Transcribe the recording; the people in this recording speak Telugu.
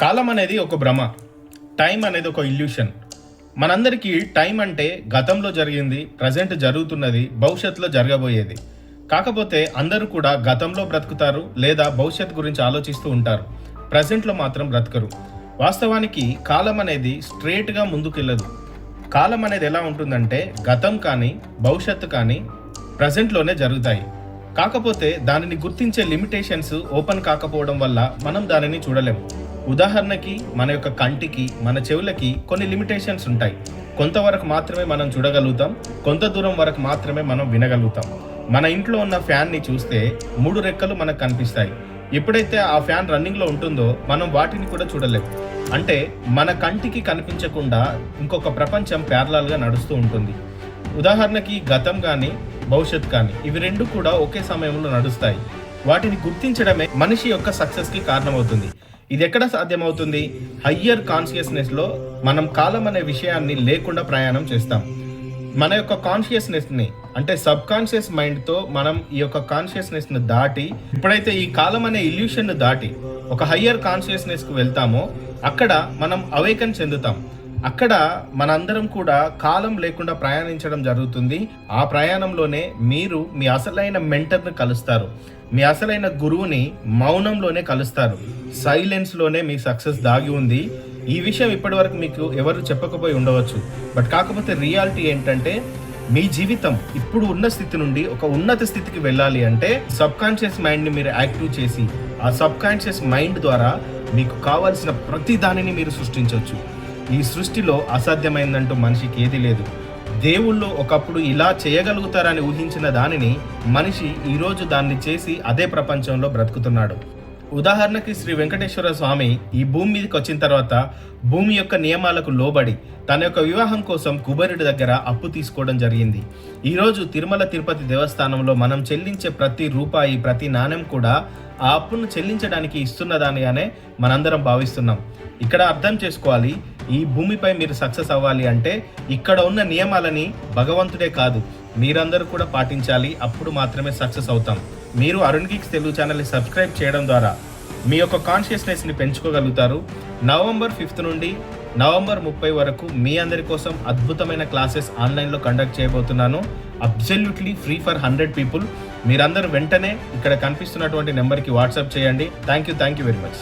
కాలం అనేది ఒక భ్రమ. టైం అనేది ఒక ఇల్యూషన్. మనందరికీ టైం అంటే గతంలో జరిగింది ప్రజెంట్ జరుగుతున్నది భవిష్యత్తులో జరగబోయేది. కాకపోతే అందరూ కూడా గతంలో బ్రతుకుతారు లేదా భవిష్యత్తు గురించి ఆలోచిస్తూ ఉంటారు. ప్రజెంట్లో మాత్రం బ్రతకరు. వాస్తవానికి కాలం అనేది స్ట్రేట్గా ముందుకెళ్ళదు. కాలం అనేది ఎలా ఉంటుందంటే గతం కానీ భవిష్యత్తు కానీ ప్రజెంట్లోనే జరుగుతాయి. కాకపోతే దానిని గుర్తించే లిమిటేషన్స్ ఓపెన్ కాకపోవడం వల్ల మనం దానిని చూడలేము. ఉదాహరణకి మన యొక్క కంటికి మన చెవులకి కొన్ని లిమిటేషన్స్ ఉంటాయి. కొంతవరకు మాత్రమే మనం చూడగలుగుతాం కొంత దూరం వరకు మాత్రమే మనం వినగలుగుతాం. మన ఇంట్లో ఉన్న ఫ్యాన్ని చూస్తే మూడు రెక్కలు మనకు కనిపిస్తాయి. ఎప్పుడైతే ఆ ఫ్యాన్ రన్నింగ్లో ఉంటుందో మనం వాటిని కూడా చూడలేము అంటే మన కంటికి కనిపించకుండా ఇంకొక ప్రపంచం ప్యారలాల్గా నడుస్తూ ఉంటుంది. ఉదాహరణకి గతం కానీ భవిష్యత్ కానీ ఇవి రెండు కూడా ఒకే సమయంలో నడుస్తాయి. వాటిని గుర్తించడమే మనిషి యొక్క సక్సెస్కి కారణమవుతుంది. ఇది ఎక్కడ సాధ్యమవుతుంది? హయ్యర్ కాన్షియస్నెస్లో మనం కాలం అనే విషయాన్ని లేకుండా ప్రయాణం చేస్తాం. మన యొక్క కాన్షియస్నెస్ని అంటే సబ్ కాన్షియస్ మైండ్తో మనం ఈ యొక్క కాన్షియస్నెస్ని దాటి ఎప్పుడైతే ఈ కాలం అనే ఇల్యూషన్ను దాటి ఒక హయ్యర్ కాన్షియస్నెస్కి వెళ్తామో అక్కడ మనం అవేకన్ చెందుతాం. అక్కడ మనందరం కూడా కాలం లేకుండా ప్రయాణించడం జరుగుతుంది. ఆ ప్రయాణంలోనే మీరు మీ అసలైన మెంటర్ను కలుస్తారు. మీ అసలైన గురువుని మౌనంలోనే కలుస్తారు. సైలెన్స్లోనే మీ సక్సెస్ దాగి ఉంది. ఈ విషయం ఇప్పటివరకు మీకు ఎవరు చెప్పకపోయి ఉండవచ్చు. బట్ కాకపోతే రియాలిటీ ఏంటంటే మీ జీవితం ఇప్పుడు ఉన్న స్థితి నుండి ఒక ఉన్నత స్థితికి వెళ్ళాలి అంటే సబ్ కాన్షియస్ మైండ్ని మీరు యాక్టివ్ చేసి ఆ సబ్ కాన్షియస్ మైండ్ ద్వారా మీకు కావాల్సిన ప్రతి దానిని మీరు సృష్టించవచ్చు. ఈ సృష్టిలో అసాధ్యమైందంటూ మనిషికి ఏది లేదు. దేవుళ్ళు ఒకప్పుడు ఇలా చేయగలుగుతారని ఊహించిన దానిని మనిషి ఈరోజు దాన్ని చేసి అదే ప్రపంచంలో బ్రతుకుతున్నాడు. ఉదాహరణకి శ్రీ వెంకటేశ్వర స్వామి ఈ భూమి మీదకి వచ్చిన తర్వాత భూమి యొక్క నియమాలకు లోబడి తన యొక్క వివాహం కోసం కుబేరుడి దగ్గర అప్పు తీసుకోవడం జరిగింది. ఈరోజు తిరుమల తిరుపతి దేవస్థానంలో మనం చెల్లించే ప్రతి రూపాయి ప్రతి నాణ్యం కూడా ఆ అప్పును చెల్లించడానికి ఇస్తున్నదానిగానే మనందరం భావిస్తున్నాం. ఇక్కడ అర్థం చేసుకోవాలి ఈ భూమిపై మీరు సక్సెస్ అవ్వాలి అంటే ఇక్కడ ఉన్న నియమాలని భగవంతుడే కాదు. మీరందరూ కూడా పాటించాలి. అప్పుడు మాత్రమే సక్సెస్ అవుతాం. మీరు అరుణ్ గిక్స్ తెలుగు ఛానల్ని సబ్స్క్రైబ్ చేయడం ద్వారా మీ యొక్క కాన్షియస్నెస్ని పెంచుకోగలుగుతారు. నవంబర్ ఫిఫ్త్ నుండి నవంబర్ ముప్పై వరకు మీ అందరి కోసం అద్భుతమైన క్లాసెస్ ఆన్లైన్లో కండక్ట్ చేయబోతున్నాను. Absolutely free for hundred people. మీరందరూ వెంటనే ఇక్కడ కనిపిస్తున్నటువంటి నెంబర్కి వాట్సాప్ చేయండి. Thank you thank you very much.